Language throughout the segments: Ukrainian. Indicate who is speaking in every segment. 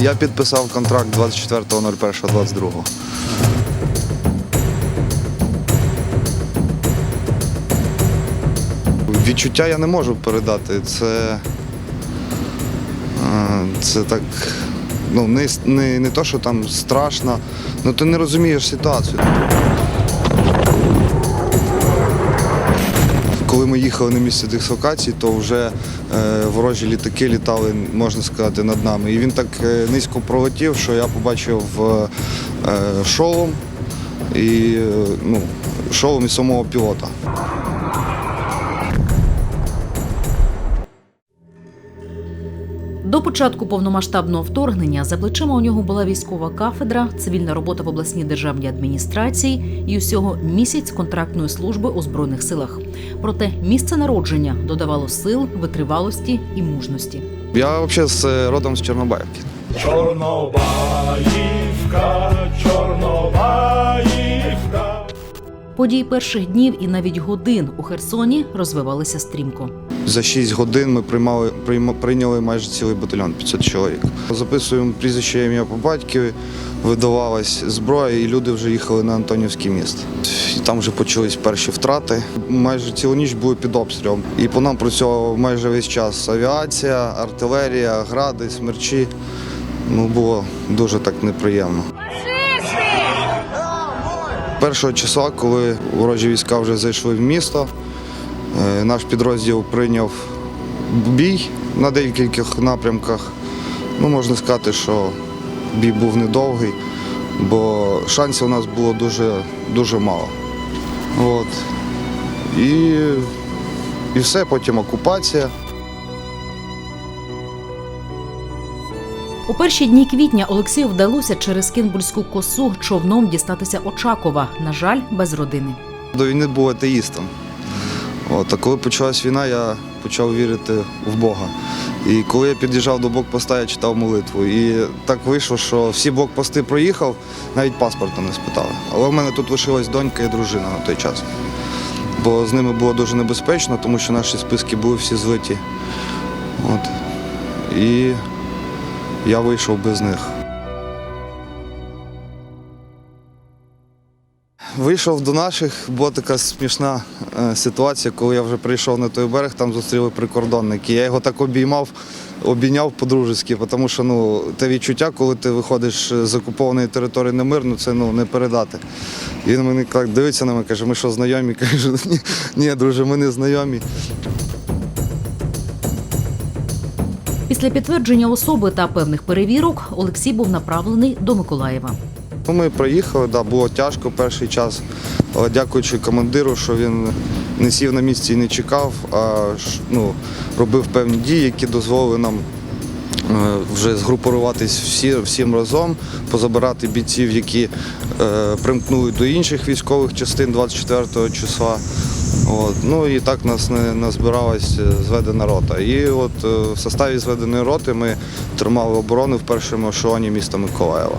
Speaker 1: Я підписав контракт 24.01.22. Відчуття я не можу передати. Це, е, це так. Ну, не, не, не то, що там страшно, ну ти не розумієш ситуацію. Коли ми їхали на місце дислокації, то вже ворожі літаки літали, можна сказати, над нами. І він так е, низько пролетів, що я побачив е, е, шолом і е, ну, шолом і самого пілота.
Speaker 2: До початку повномасштабного вторгнення за плечима у нього була військова кафедра, цивільна робота в обласній державній адміністрації і усього місяць контрактної служби у збройних силах. Проте місце народження додавало сил, витривалості і мужності.
Speaker 1: Я взагалі з е, родом з Чорнобаївки.
Speaker 3: Чорнобаївка, Чорнобаївка.
Speaker 2: Події перших днів і навіть годин у Херсоні розвивалися стрімко.
Speaker 1: За 6 годин ми приймали, прийма- прийняли майже цілий батальйон 500 чоловік. Записуємо прізвище ім'я по батькові, видавалась зброя, і люди вже їхали на Антонівський міст. І там вже почались перші втрати. Майже цілу ніч були під обстрілом. І по нам працювала майже весь час авіація, артилерія, гради, смерчі. Ну, було дуже так неприємно. Першого числа, коли ворожі війська вже зайшли в місто, Наш підрозділ прийняв бій на декількох напрямках. Ну, можна сказати, що бій був недовгий, бо шансів у нас було дуже, дуже мало. От. І, і все, потім окупація.
Speaker 2: У перші дні квітня Олексію вдалося через Кінбурзьку косу човном дістатися Очакова. На жаль, без родини.
Speaker 1: До війни був атеїстом. От, а коли почалась війна, я почав вірити в Бога. І коли я під'їжджав до блокпоста, я читав молитву. І так вийшло, що всі блокпости проїхав, навіть паспорта не спитали. Але в мене тут лишилась донька і дружина на той час. Бо з ними було дуже небезпечно, тому що наші списки були всі злиті. От. І я вийшов без них. Вийшов до наших, була така смішна е, ситуація, коли я вже прийшов на той берег, там зустріли прикордонники. Я його так обіймав, обійняв по-дружески, тому що ну, те відчуття, коли ти виходиш з окупованої території на мир, ну це ну, не передати. Він мені так дивиться на мене, каже, ми що знайомі? Кажу, ні, ні, друже, ми не знайомі.
Speaker 2: Після підтвердження особи та певних перевірок Олексій був направлений до Миколаєва.
Speaker 1: Ну, Ми проїхали, да, було тяжко перший час, але дякуючи командиру, що він не сів на місці і не чекав, а ну, робив певні дії, які дозволили нам е, вже згрупуватись всі, всім разом, позабирати бійців, які е, примкнули до інших військових частин 24 числа. От. Ну і так нас не назбиралась е, зведена рота. І от е, в составі зведеної роти ми тримали оборону в першому ешелоні міста Миколаєва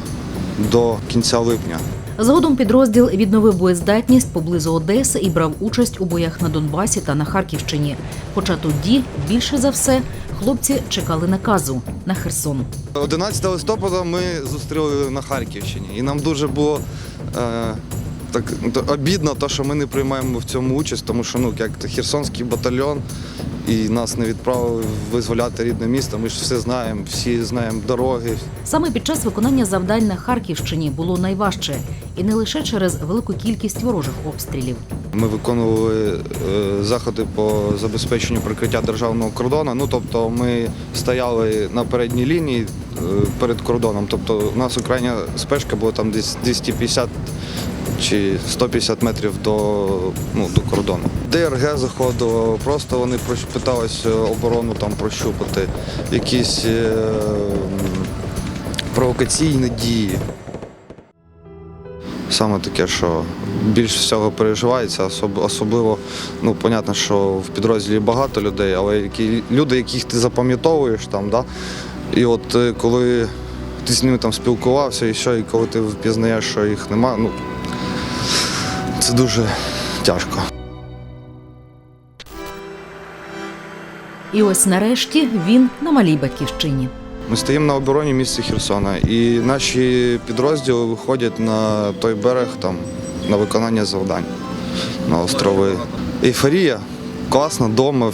Speaker 1: до кінця липня.
Speaker 2: Згодом підрозділ відновив боєздатність поблизу Одеси і брав участь у боях на Донбасі та на Харківщині. Хоча тоді більше за все хлопці чекали наказу на Херсон.
Speaker 1: 11 листопада ми зустріли на Харківщині, і нам дуже було е, так обідно, то, що ми не приймаємо в цьому участь, тому що ну як Херсонський батальйон, і нас не відправили визволяти рідне місто. Ми ж все знаємо, всі знаємо дороги,
Speaker 2: Саме під час виконання завдань на Харківщині було найважче, і не лише через велику кількість ворожих обстрілів.
Speaker 1: Ми виконували е, заходи по забезпеченню прикриття державного кордону. Ну тобто ми стояли на передній лінії е, перед кордоном. Тобто у нас крайня спешка була там десь 250 чи 150 метрів до, ну, до кордону. ДРГ заходило, просто вони питалися оборону там прощупати, якісь е, провокаційні дії. Саме таке, що більш всього переживається, особливо, ну, понятно, що в підрозділі багато людей, але які, люди, яких ти запам'ятовуєш там, да? і от е, коли ти з ними там спілкувався і що, і коли ти впізнаєш, що їх немає, ну, це дуже тяжко.
Speaker 2: І ось нарешті він на малій батьківщині.
Speaker 1: Ми стоїмо на обороні міста Херсона, і наші підрозділи виходять на той берег там на виконання завдань на острови. Ейфорія, класно вдома,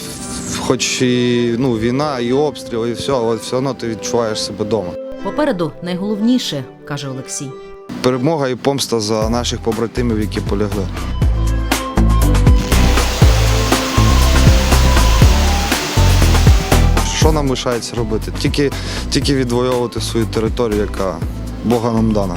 Speaker 1: хоч і ну, війна, і обстріли, і все, але все одно ти відчуваєш себе вдома.
Speaker 2: Попереду найголовніше, каже Олексій.
Speaker 1: Перемога і помста за наших побратимів, які полягли. Що нам лишається робити? Тільки, тільки відвоювати свою територію, яка Бога нам дана.